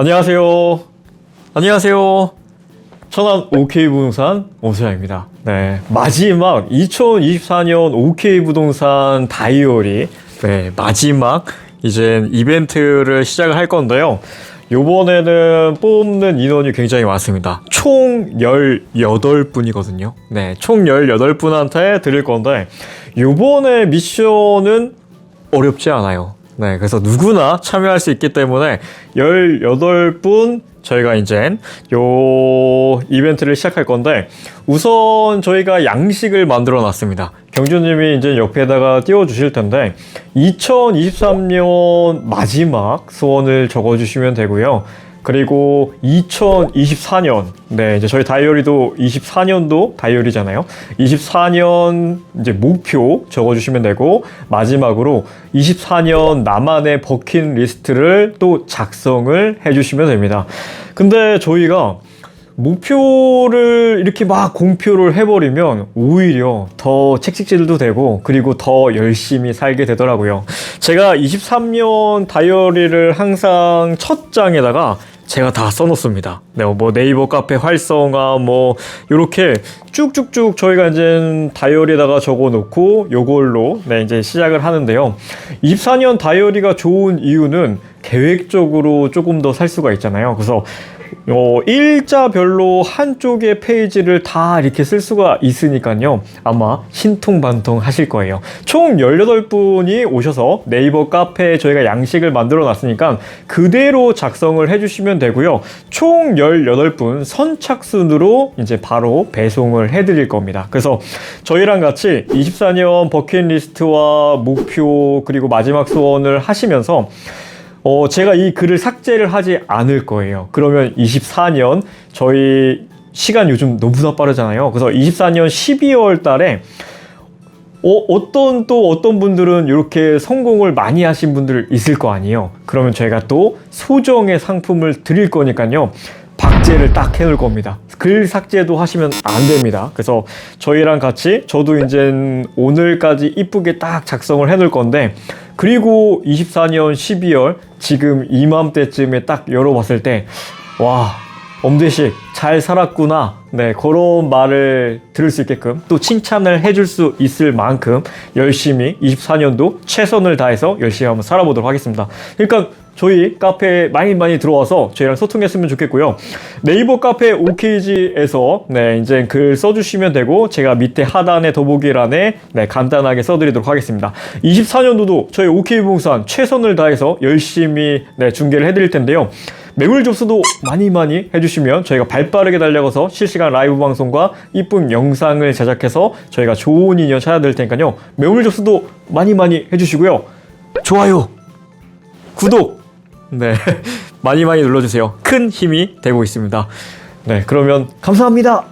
안녕하세요. 안녕하세요. 천안 OK 부동산 오수장입니다. 네, 마지막 2024년 OK 부동산 다이어리 네, 마지막 이제 이벤트를 시작을 할 건데요. 요번에는 뽑는 인원이 굉장히 많습니다. 총 18분이거든요. 네, 총 18분한테 드릴 건데 요번에 미션은 어렵지 않아요. 네, 그래서 누구나 참여할 수 있기 때문에 18분 저희가 이제 요 이벤트를 시작할 건데 우선 저희가 양식을 만들어 놨습니다. 경주님이 이제 옆에다가 띄워 주실 텐데 2023년 마지막 소원을 적어 주시면 되고요. 그리고 2024년, 네, 이제 저희 다이어리도 24년도 다이어리잖아요. 24년 이제 목표 적어주시면 되고, 마지막으로 24년 나만의 버킷 리스트를 또 작성을 해주시면 됩니다. 근데 저희가 목표를 이렇게 막 공표를 해버리면 오히려 더 책찍질도 되고 그리고 더 열심히 살게 되더라고요. 제가 23년 다이어리를 항상 첫 장에다가 제가 다 써놓습니다. 네, 뭐 네이버 카페 활성화 뭐 이렇게 쭉쭉쭉 저희가 이제 다이어리에다가 적어놓고 요걸로 네 이제 시작을 하는데요. 24년 다이어리가 좋은 이유는 계획적으로 조금 더 살 수가 있잖아요. 그래서 어, 일자별로 한쪽의 페이지를 다 이렇게 쓸 수가 있으니까요. 아마 신통반통 하실 거예요. 총 18분이 오셔서 네이버 카페에 저희가 양식을 만들어 놨으니까 그대로 작성을 해주시면 되고요. 총 18분 선착순으로 이제 바로 배송을 해드릴 겁니다. 그래서 저희랑 같이 24년 버킷리스트와 목표 그리고 마지막 소원을 하시면서 어, 제가 이 글을 삭제를 하지 않을 거예요. 그러면 24년 저희 시간 요즘 너무나 빠르잖아요. 그래서 24년 12월 달에 어, 어떤 또 어떤 분들은 이렇게 성공을 많이 하신 분들 있을 거 아니에요. 그러면 저희가 또 소정의 상품을 드릴 거니까요. 박제를 딱 해놓을 겁니다. 글 삭제도 하시면 안 됩니다. 그래서 저희랑 같이 저도 이제 오늘까지 이쁘게 딱 작성을 해놓을 건데 그리고 24년 12월 지금 이맘때쯤에 딱 열어봤을 때 와 엄대식 잘 살았구나. 네 그런 말을 들을 수 있게끔 또 칭찬을 해줄 수 있을 만큼 열심히 24년도 최선을 다해서 열심히 한번 살아보도록 하겠습니다. 그러니까 저희 카페에 많이 많이 들어와서 저희랑 소통했으면 좋겠고요. 네이버 카페 OKG에서 네 이제 글 써주시면 되고 제가 밑에 하단의 더보기란에 네 간단하게 써드리도록 하겠습니다. 24년도도 저희 OK부동산 최선을 다해서 열심히 네 중계를 해드릴 텐데요 매물 접수도 많이 많이 해주시면 저희가 발빠르게 달려가서 실시간 라이브 방송과 이쁜 영상을 제작해서 저희가 좋은 인연 찾아드릴 테니까요. 매물 접수도 많이 많이 해주시고요. 좋아요, 구독, 네 많이 많이 눌러주세요. 큰 힘이 되고 있습니다. 네 그러면 감사합니다.